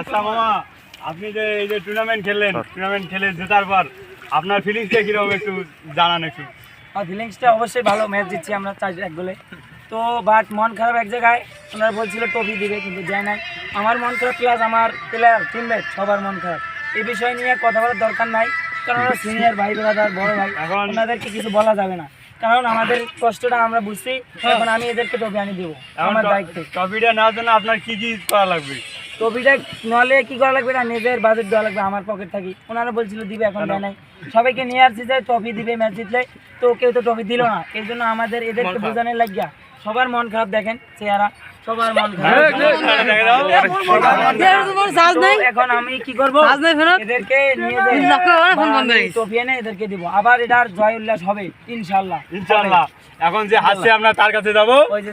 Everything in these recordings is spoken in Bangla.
আচ্ছা মামা আপনি যে এই যে টুর্নামেন্ট খেললেন টুর্নামেন্ট খেলে জেতার পর আপনার ফিলিংসটা কীরকম একটু জানান একটু? আর ফিলিংসটা অবশ্যই ভালো ম্যাচ জিতছি আমরা চার এক গোলে। তো বাট মন খারাপ এক জায়গায় ওনারা বলছিল ট্রফি দিবে কিন্তু যায় নাই। আমার মন খারাপ প্লাস আমার প্লেয়ার টিমমেট সবার মন খারাপ। এই বিষয় নিয়ে কথা বলার দরকার নাই কারণ ওরা সিনিয়র ভাই ব্রাদার বড় ভাই ওনাদেরকে কিছু বলা যাবে না। কারণ আমাদের কষ্টটা আমরা বুঝছি এখন আমি এদেরকে ট্রফি আনি দেবো এখন আমার দায়িত্ব। ট্রফিটা নেওয়ার জন্য আপনার কি কি করা লাগবে? ট্রফিটা নলে কি করা লাগবে না নিজের বাজেট দেওয়া লাগবে আমার পকেট থাকি ওনারা বলছিল দিবে এখন দেয় নাই সবাইকে নিয়ে আসছি যে ট্রফি দিবে ম্যাচ জিতলে তো কেউ তো ট্রফি দিল না এর জন্য আমাদের এদেরকে বোঝানোর লাগিয়া সবার মন খারাপ দেখেন চেহারা সবার মন খারাপ দেখে দাও। তো এখন আমি কি করব এদেরকে ট্রফি এনে এদেরকে দিব আবার এটার জয় উল্লাস হবে ইনশাল্লাহ ইনশাল্লাহ এখন যে হাসছে আমরা তার কাছে যাব ওই যে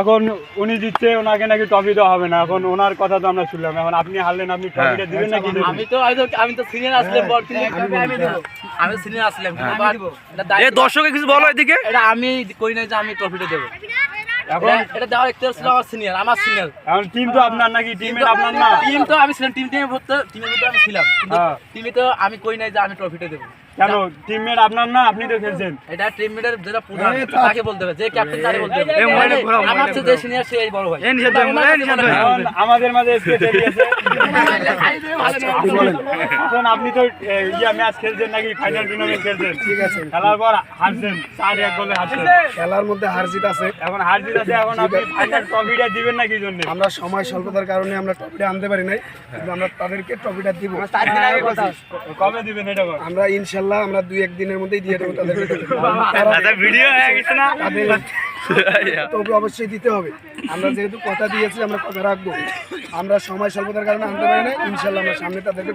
এখন উনি জিতছে ওনাকে নাকি ট্রফি দেওয়া হবে না। এখন ওনার কথা তো আমরা শুনলাম। এখন আপনি হারলেন আপনি ট্রফিটা দিবেন নাকি আমি তো আমি তো সিনিয়র আসলাম আমি সিনিয়র আসলাম এই দর্শকে কিছু বলো এদিকে। এটা আমি করি না যে আমি ট্রফিটা দেবো। এখন এটা- দেওয়ার ছিল আমার সিনিয়র আমার সিনিয়র এখন টিম তো আপনার নাকি টিমের আপনার না? টিম তো আমি ছিলাম টিম টিমে ভর্তি টিমের মধ্যে আমি ছিলাম। কিন্তু হ্যাঁ। টিমে তো আমি করি নাই যে আমি ট্রফিটা দেবো। কেন টিমমেট আপনার না আপনি তো খেলছেন। এটা টিম লিডার যেটা প্রধান তাকে বলতে হবে যে ক্যাপ্টেন তাকে বলতে হবে। আমার চেয়ে যে সিনিয়র সে বড় ভাই। আমাদের মাঝে এসকে বেরিয়েছে এখন আপনি তো ইয়া ম্যাচ খেলছেন নাকি? ফাইনাল টুর্নামেন্ট খেলছেন। ঠিক আছে। খেলার পর হারছেন চার এক গোলে হারছেন। খেলার মধ্যে হার জিত আছে এখন হার জিত আছে এখন আপনি ফাইনাল ট্রফিটা দিবেন না কি জন্য? আমরা সময় স্বল্পতার কারণে আমরা ট্রফিটা আনতে পারি নাই। কিন্তু আমরা তাদেরকে ট্রফিটা দিব। কবে দিবেন এটা আমরা আমরা ইনশাল্লাহ আমরা দুই একদিনের মধ্যেই দিয়ে দেবো তাদেরকে। অবশ্যই দিতে হবে। আমরা যেহেতু কথা দিয়েছি আমরা কথা রাখব। আমরা সময় স্বল্পতার কারণে আনতে পারি না ইনশাল্লাহ আমরা সামনে তাদেরকে